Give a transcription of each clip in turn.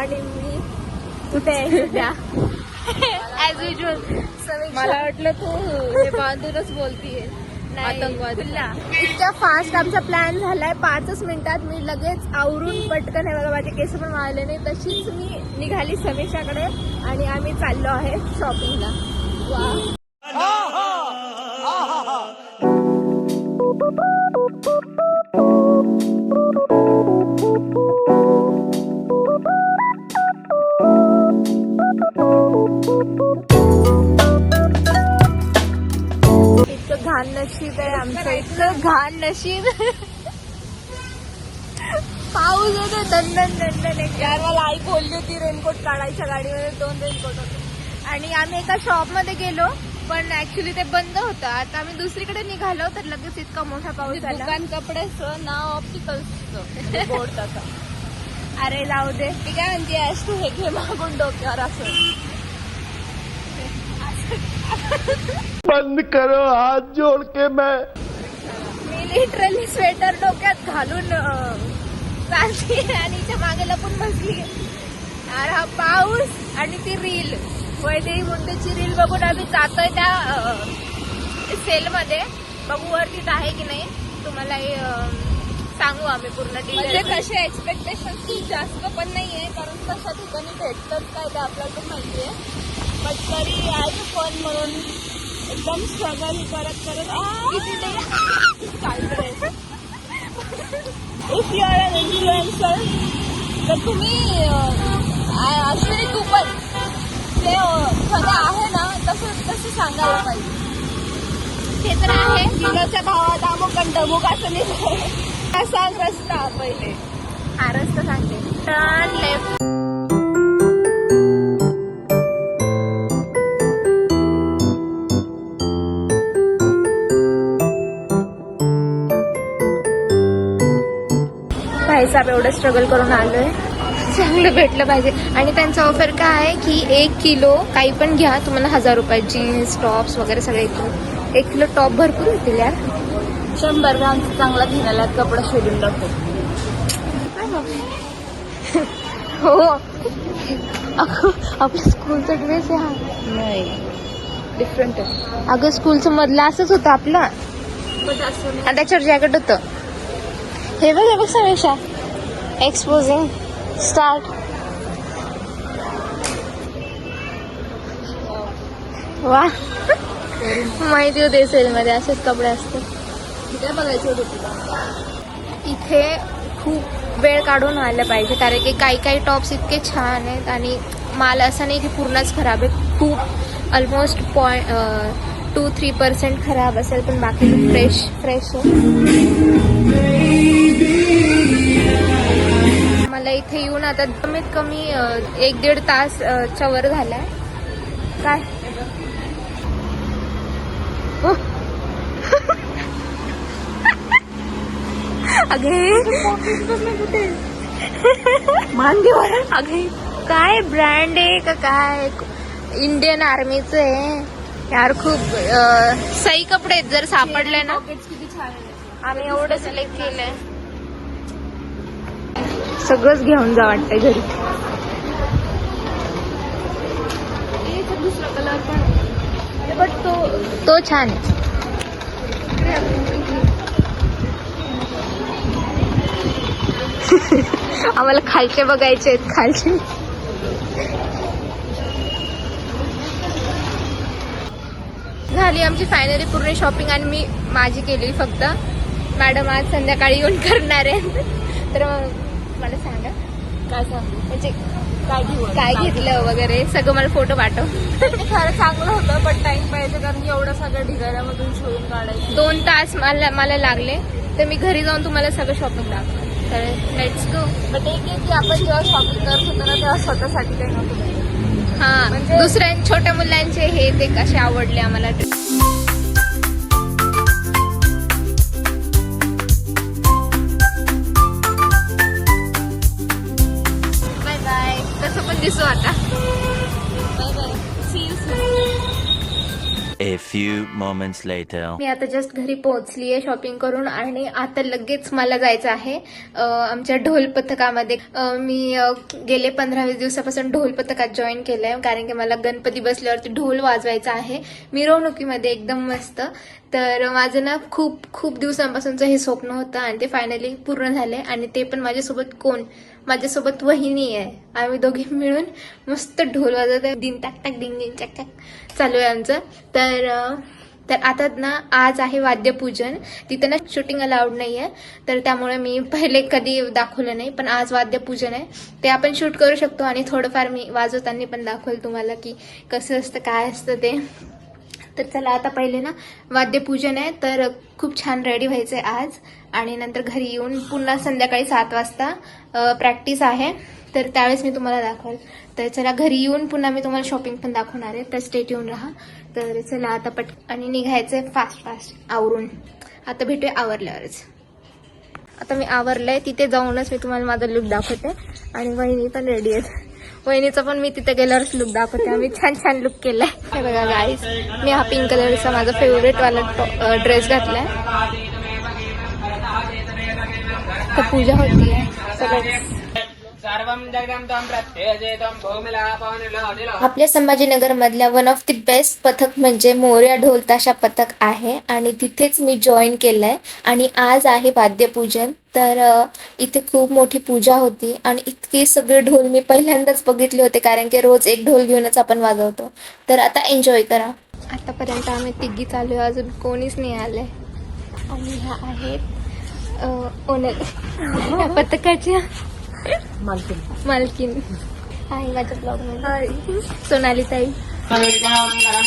आणि मी कुठे as usual मला वाटलं तू हे बांधूनच बोलतीये. इतक्या फास्ट आमचा प्लॅन झालाय. पाचच मिनिटात मी लगेच आवरून पटकन हे बघा माझे केस पण वाळले नाही. तशीच मी निघाली समेशाकडे आणि आम्ही चाललो आहे शॉपिंगला वा. घाण नशीब. पाऊस येतो दंडन दंडन एक यार मला आई बोलली होती रेनकोट काढायच्या गाडीमध्ये दोन रेनकोट होते. आणि आम्ही एका शॉपमध्ये गेलो पण ऍक्च्युली ते बंद होतं. आता आम्ही दुसरीकडे निघालो तर लगेच इतका मोठा पाऊस आला दुकान कपड्याचं नाव ऑप्टिकल्सचं बोर्ड तसा अरे जाऊ दे. मी काय म्हणते आज तू हे घे मागून डोक्यावर असं. बंद करो हाथ जोड़ के मी। लिटरली स्वेटर डोक्यात घालून अं, चालते आणि हिच्या मागे लपून बसली. अरे हा पाऊस आणि ती रील वैदेही मुंडेची रील बघून आम्ही जातोय त्या सेलमध्ये बघू वर तिथं आहे की नाही. तुम्हाला सांगू आम्ही पूर्ण म्हणजे तसे एक्सपेक्टेशन खूप जास्त पण नाहीये कारण तशा ठिकाणी भेटतात काय ते आपल्याला पण माहितीये. बट तरी ॲज अ फन म्हणून. एकदम स्ट्रगल करत करत if you are an influencer तर तुम्ही अश्विनी तू पण. ते खरं आहे ना तसं तसं सांगायला पाहिजे. ते तर आहे. किलोच्या भावात अमुक आणि डमुक असं नाही सांग रस्ता पहिले. हा रस्ता सांगते. टर्न लेफ्ट भाईसाहेब एवढं स्ट्रगल करून आलोय. चांगलं भेटलं पाहिजे. आणि त्यांचा ऑफर काय आहे की एक किलो काही पण घ्या तुम्हाला हजार रुपये जीन्स टॉप्स वगैरे सगळे येतील. एक किलो टॉप भरपूर येतील यार. शंभर ग्राम चांगला घेण्याला कपडा शोधून टाकतो हो. आपल्या स्कूलचा ड्रेस आहे हा. नाही. डिफरंट आहे. अगं स्कूलचं मधलं असंच होतं आपलं. त्याच्यावर जॅकेट होतं. हे बघ हे बघ समेशा एक्सपोजिंग स्टार्ट वा. माहिती होते सेल मध्ये असेच कपडे असतात काय बघायचं होतं तुला. इथे खूप वेळ काढून आलं पाहिजे कारण की काही काही टॉप्स इतके छान आहेत आणि माल असं नाही की पूर्णच खराब आहे. खूप almost point two three percent खराब असेल पण बाकी फ्रेश फ्रेश आहे. मला इथे येऊन आता कमीत कमी एक दीड तास च्या वर झालाय. काय? ओ. अगे. अगे काय ब्रँड आहे का काय? इंडियन आर्मीचं आहे. यार खूप सही कपडे जर सापडले ना. आम्ही एवढं सिलेक्ट केलंय. सगळंच घेऊन जा वाटतंय घरी. एक दुसरा कलर पण. बट तो. तो छान आहे. आम्हाला खालचे बघायचे आहेत खालचे. झाली आमची फायनली पूर्ण शॉपिंग आणि मी माझी केली फक्त. मॅडम आज संध्याकाळी येऊन करणार आहे तर मग मला सांगा. काय सांगू? म्हणजे काय घेऊ काय घेतलं वगैरे? सगळं मला फोटो पाठव. खरं चांगलं होतं पण टाइम पाहिजे कारण की एवढं सगळं ढिगाऱ्यामधून शोधून काढायचं. दोन तास मला मला लागले. तर मी घरी जाऊन तुम्हाला सगळं शॉपिंग दाखव तर लेट्स गो बट एक की आपण जेव्हा शॉपिंग करत होतो ना तेव्हा स्वतःसाठी काही नव्हतं. हा म्हणजे- दुसऱ्या छोट्या मुलांचे हे ते कसे आवडले आम्हाला. A few moments later. मी आता जस्ट घरी पोहोचली आहे शॉपिंग करून आणि आता लगेच मला जायचं आहे आमच्या ढोल पथकामध्ये. मी गेले पंधरा वीस दिवसापासून ढोल पथकात जॉईन केलंय कारण की मला गणपती बसल्यावरती ढोल वाजवायचा आहे. मिरवणुकीमध्ये एकदम मस्त. तर माझं ना खूप खूप दिवसांपासूनचं हे स्वप्न होतं आणि ते फायनली पूर्ण झाले आणि ते पण माझ्यासोबत कोण माझ्यासोबत वहिनी आहे. आम्ही दोघी मिळून मस्त ढोल वाजत आहे. दिन टाक टाक डिंग डिंग चक टाक चालू आहे आमचं. तर तर आता ना आज आहे वाद्यपूजन. तिथं ना शूटिंग अलाउड नाही आहे तर त्यामुळे मी पहिले कधी दाखवलं नाही पण आज वाद्यपूजन आहे. ते आपण शूट करू शकतो आणि थोडंफार मी वाजवताना पण दाखवलं तुम्हाला की कसं असतं काय असतं ते. तर चला आता पहिले ना वाद्यपूजन आहे. तर खूप छान रेडी व्हायचं आहे आज. आणि नंतर घरी येऊन पुन्हा संध्याकाळी सात वाजता प्रॅक्टिस आहे. तर त्यावेळेस मी तुम्हाला दाखवेल. तर चला घरी येऊन पुन्हा मी तुम्हाला शॉपिंग पण दाखवणार आहे. तर स्टेट येऊन राहा. तर चला आता पट आणि निघायचं आहे फास्ट फास्ट आवरून. आता भेटूया आवरल्यावरच. आता मी आवरलंय. तिथे जाऊनच मी तुम्हाला माझा लुक दाखवते. आणि वहिनी पण रेडी आहेत. वहिनीचा पण मी तिथे गेल्यावरच लुक दाखवते. आम्ही छान छान लुक केलाय. हे बघा गाईस मी हा पिंक कलरचा माझा फेवरेट वाला ड्रेस घातलाय. तर पूजा होती सगळं आपल्या संभाजीनगर मधल्या वन ऑफ द बेस्ट पथक म्हणजे मोर्या ढोल ताशा पथक आहे आणि तिथेच मी जॉईन केलंय. आणि आज आहे वाद्यपूजन. तर इथे खूप मोठी पूजा होती आणि इतके सगळे ढोल मी पहिल्यांदाच बघितले होते कारण की रोज एक ढोल घेऊनच आपण वाजवतो. तर आता एन्जॉय करा. आतापर्यंत आम्ही तिघी चालू आहे. अजून कोणीच नाही आलंय. आणि ह्या आहेत पथकाच्या मालकीन आहे माझ्या ब्लॉगमध्ये सोनाली ताई मङ्गलम्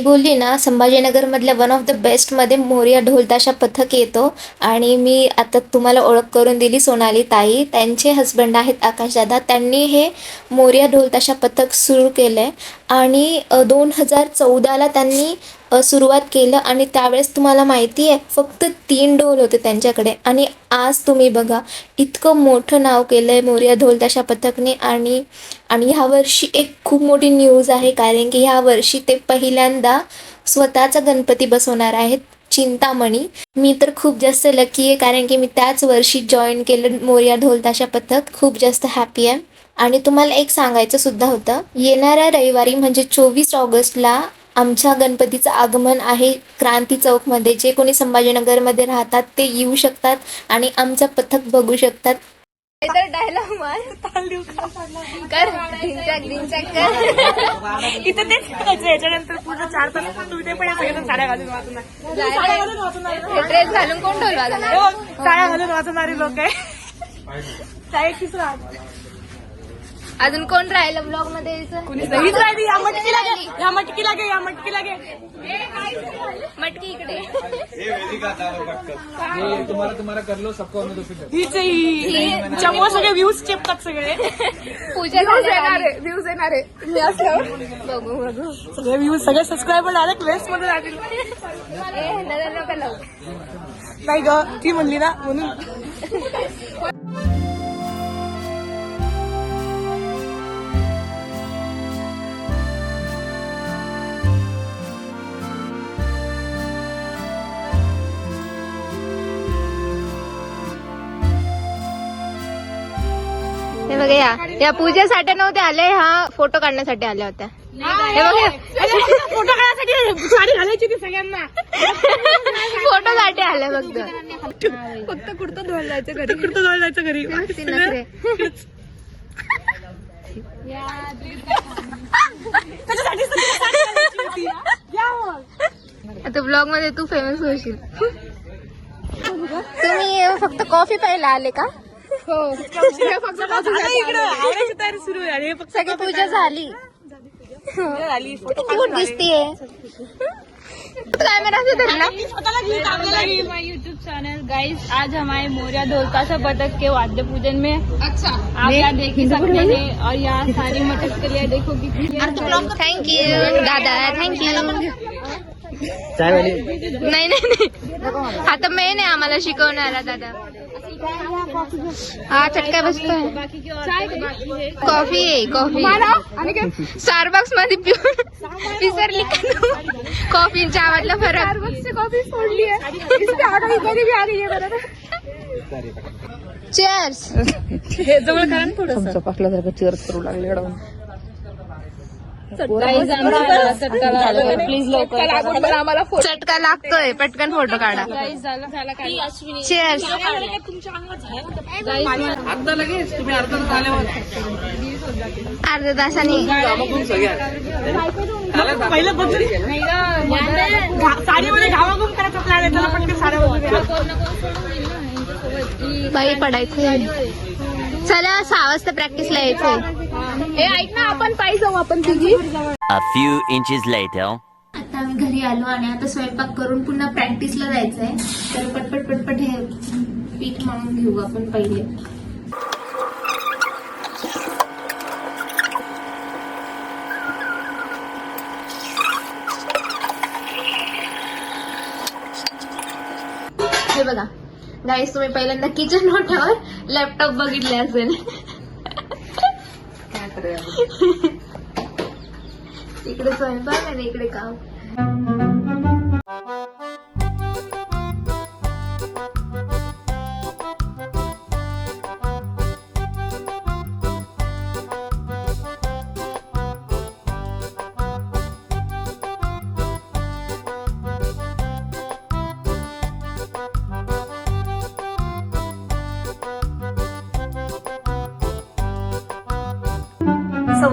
मी बोलली ना संभाजीनगरमधल्या वन ऑफ द बेस्टमध्ये मोरिया ढोलताशा पथक येतो आणि मी आता तुम्हाला ओळख करून दिली सोनाली ताई. त्यांचे हस्बंड आहेत आकाशदादा त्यांनी हे मोरिया ढोलताशा पथक सुरू केलं आहे आणि दोन हजार चौदाला त्यांनी सुरुवात केलं आणि त्यावेळेस तुम्हाला माहिती आहे फक्त तीन ढोल होते त्यांच्याकडे. आणि आज तुम्ही बघा इतकं मोठं नाव केलं आहे मोरिया ढोलताशा पथकने आणि आणि ह्या वर्षी एक खूप मोठी न्यूज आहे कारण की ह्या वर्षी ते पहिल्यांदा स्वतःचा गणपती बसवणार आहेत चिंतामणी. मी तर खूप जास्त लकी आहे कारण की मी त्याच वर्षी जॉईन केलं मोरिया ढोलताशा पथक. खूप जास्त हॅपी आहे. आणि तुम्हाला एक सांगायचं सुद्धा होतं येणाऱ्या रविवारी म्हणजे चोवीस ऑगस्टला आमच्या गणपतीचं आगमन आहे क्रांती चौकमध्ये. जे कोणी संभाजीनगरमध्ये राहतात ते येऊ शकतात आणि आमचं पथक बघू शकतात. डायलॉग मार. कर. ढिंचाक ढिंचाक कर. इथं तेच करायचं याच्यानंतर पूर्ण चार तास तू इथे पण सगळ्यांना साड्या घालून वाचणार ड्रेस कोण? हो, साड्या घालून वाचणारी लोक आहे. साडे तीस राहत अजून कोण राहिलं ब्लॉगमध्ये या मटकी लागे या मटकी लागे या मटकी लागे मटकी इकडे. हीच आहे ही. त्यामुळे सगळे व्ह्यूज चेपतात सगळे. पूजा व्ह्यूज येणार. आहे व्ह्यूज येणार आहे. मी असल्यावर. बघू बघू. सगळे व्ह्यूज सगळे सबस्क्रायबर डायरेक्ट लेस मध्ये जातील. नाही ग ती म्हणली ना म्हणून. बघा या. या पूजेसाठी नव्हते आले हा फोटो काढण्यासाठी आल्या होत्या. हे बघा. फोटो काढण्यासाठी साडी घालायची ती सगळ्यांना? फोटो साठी आले फक्त. फक्त कुर्ता धुवायला जायचं घरी. कुर्ता धुवायला जायचं घरी. आता ब्लॉगमध्ये तू फेमस होशील. तुम्ही फक्त कॉफी प्यायला आले का? यूट्यूब चैनल गाइस आज हमारे मोरिया ढोलका पदक के वाद्य पूजन में अच्छा आप यहाँ देख ही सकते हैं और यहाँ सारी मटक के लिए देखो कितनी यू दादा थँक्यू नाही नाही नाही आता मेन आहे आम्हाला शिकवणारा दादा हा चटका बसतोय बाकी की और बाकी है कॉफी। आहे कॉफी स्टारबक्समध्ये पिऊन विसरली? कॉफी चहामधला फरक। कॉफी सोडली चेअर्स प्लीज लवकर. चटका लागतोय. पटकन फोटो काढा. गाइस झाला. झाला काही चेअर्स अर्ध्या तासाने. बाई पडायचं. चला सहा वाजता प्रॅक्टिसला यायचंय. हे ऐक ना आपण पायी जाऊ आपण तिघी. A few inches later. आता आम्ही घरी आलो आणि आता स्वयंपाक करून पुन्हा प्रॅक्टिसला जायचंय. तर पटपट पटपट हे पीठ मळून घेऊ आपण पहिले. हे बघा गाईस तुम्ही पहिल्यांदा किचन मोठ्यावर लॅपटॉप बघितले असेल. इकडे स्वयंपाक आणि इकडे काम.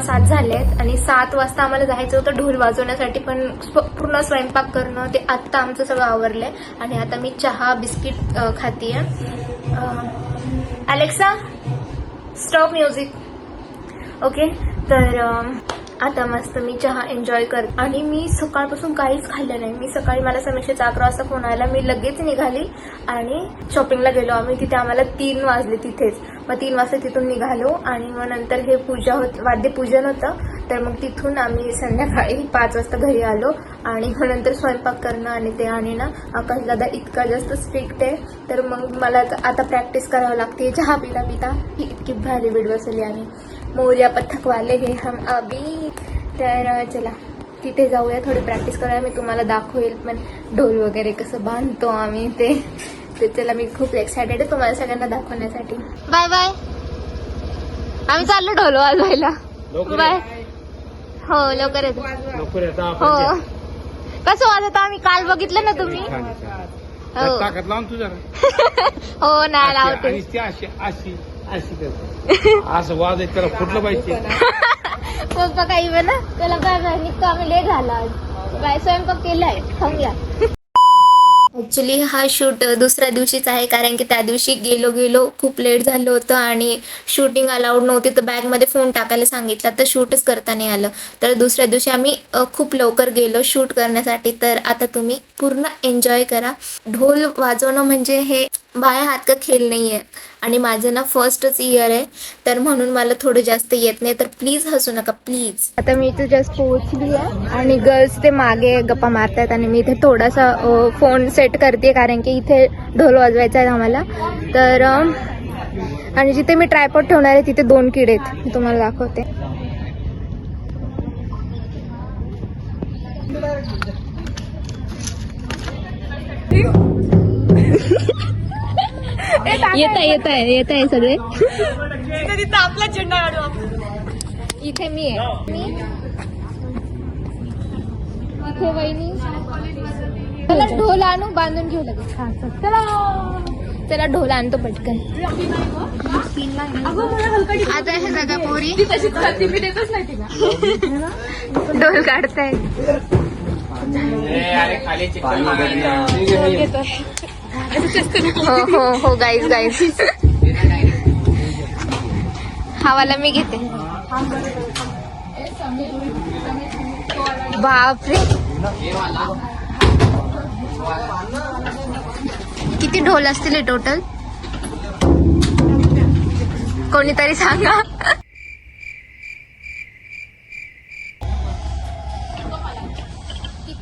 सव्वा सात झाले आहेत आणि सात वाजता आम्हाला जायचं होतं ढोल वाजवण्यासाठी पण पूर्ण स्वयंपाक करणं ते आत्ता आमचं सगळं आवरलंय. आणि आता मी चहा biscuit खातीय. Alexa stop music. Okay? तर आता मस्त मी चहा एन्जॉय करते आणि मी सकाळपासून काहीच खाल्लं नाही. मी सकाळी मला समीक्षेचा अकरा वाजता फोन आला. मी लगेच निघाली आणि शॉपिंगला गेलो आम्ही. तिथे आम्हाला तीन वाजले तिथेच. मग तीन वाजता तिथून निघालो आणि मग नंतर हे पूजा होत वाद्यपूजन होतं. तर मग तिथून आम्ही संध्याकाळी पाच वाजता घरी आलो आणि मग नंतर स्वयंपाक करणं आणि ते आणि ना आकाश दादा इतका जास्त स्ट्रिक्ट आहे. तर मग मला आता- आता प्रॅक्टिस करावं लागते. चहा पिता पिता. ही इतकी भारी बीड बसवली आम्ही मोर्या पथक वाले हे हम अभी. तर चला तिथे जाऊया थोडी प्रॅक्टिस करूया मी तुम्हाला दाखवेल. पण ढोल वगैरे कसं बांधतो आम्ही ते. तर चला मी खूप एक्सायटेड आहे तुम्हाला सगळ्यांना दाखवण्यासाठी. बाय बाय आम्ही चाललो ढोल वाजवायला. बाय हो लवकर येतो हो. कसं वाजवतो आम्ही? काल बघितलं ना तुम्ही? हो. तुझ्या हो नाही लावते. अशी करते. असं वाज आहे त्याला फुटलं पाहिजे. पप्पा काही ना त्याला काय काय निघतो आम्ही लेट झाला आज. बाय स्वयंपाक केलाय. खाऊया ऍक्च्युली हा शूट दुसऱ्या दिवशीच आहे कारण की त्या दिवशी गेलो गेलो खूप लेट झालं होतं आणि शूटिंग अलाउड नव्हती तर बॅगमध्ये फोन टाकायला सांगितलं तर शूटच करता नाही आलं. तर दुसऱ्या दिवशी आम्ही खूप लवकर गेलो शूट करण्यासाठी तर आता तुम्ही पूर्ण एन्जॉय करा. ढोल वाजवणं म्हणजे हे बाया हात का खेळ नाही आहे आणि माझं ना फर्स्टच इयर आहे तर म्हणून मला थोडं जास्त येत नाही. तर प्लीज हसू नका प्लीज आता मी इथे जस्ट पोहोचली आहे आणि गर्ल्स ते मागे गप्पा मारतायत आणि मी इथे थोडासा फोन सेट करते कारण की इथे ढोल वाजवायचा आहे आम्हाला. तर आणि जिथे मी ट्रायपॉट ठेवणार आहे तिथे दोन किडे आहेत. मी तुम्हाला दाखवते. येत आहे येत आहे येत आहे सगळे. आपला झेंडा काढू आपण. इथे मी आहे. मी? इथे वहिनी? चला ढोल आणू बांधून घेऊ लगेच. चला. चला. ढोल आणतो पटकन. आता हे सगळ्या पोरी. तशीच करते मी देतच नाही तिला. ढोल काढताय अरे खाली चिकन हो हो हो गाईज गाईज हवाला मी घेते. बापरे. किती ढोल असतील टोटल कोणीतरी सांगा.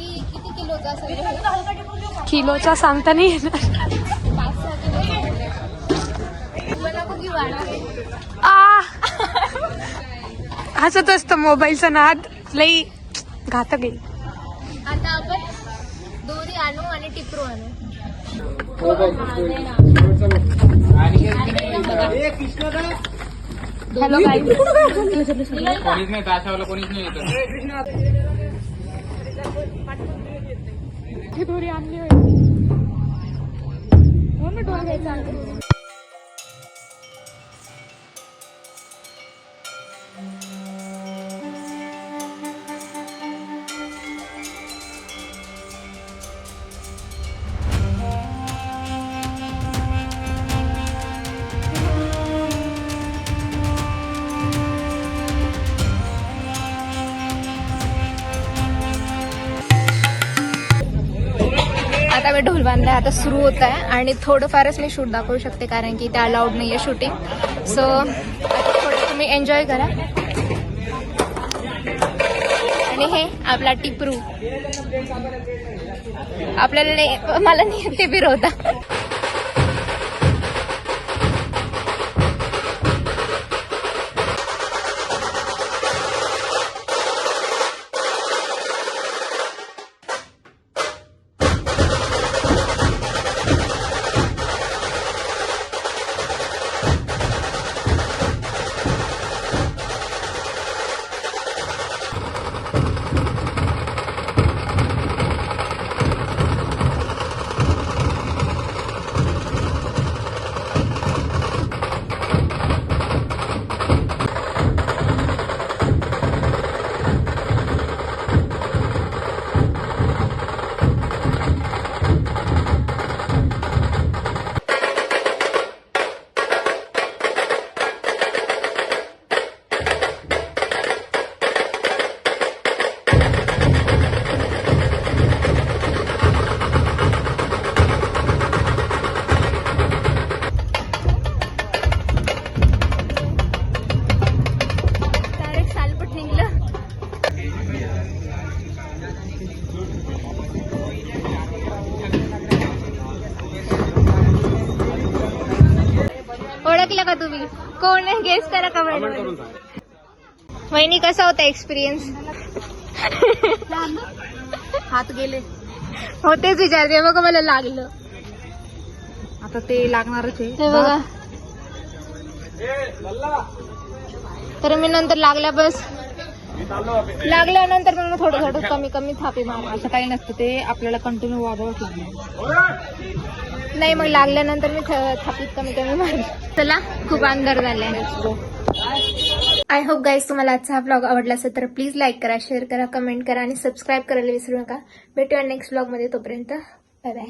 किती किती किलोचा असेल किलोचा सांगता नाही येणार. आ! हसत असतं मोबाईलचा नाद. लई घातक आहे. आता आपण दोरी आणू आणि टिपरू आणू. हॅलो गाई कोणीच नाही ताशावाला कोणीच नाही येत दोरी आणली आता मी आता सुरू होत आहे. आणि थोडंफारच मी शूट दाखवू शकते कारण की ते अलाउड नाही आहे शूटिंग सो थोडं तुम्ही एन्जॉय करा. आणि हे आपला टिपरू. आपल्याला मला नाही ते बिरवता कसा होता एक्सपिरियन्स हात गेले. हो तेच विचारते. बघा मला लागलं. आता ते लागणारच आहे. बघा. तर मी नंतर लागल्या बस. लागल्यानंतर मग थोडं थोडं कमी कमी थापी मार. असं काही नसतं ते आपल्याला कंटिन्यू वाजवत नाही मग लागल्यानंतर मी थ- थापीत कमी कमी मार. चला खूप अंधार झालाय. आय होप गाईज तुम्हाला आजचा हा ब्लॉग आवडला असेल तर प्लीज लाईक करा शेअर करा कमेंट करा आणि सबस्क्राईब करायला विसरू नका. भेटूया नेक्स्ट ब्लॉगमध्ये तोपर्यंत. Bye bye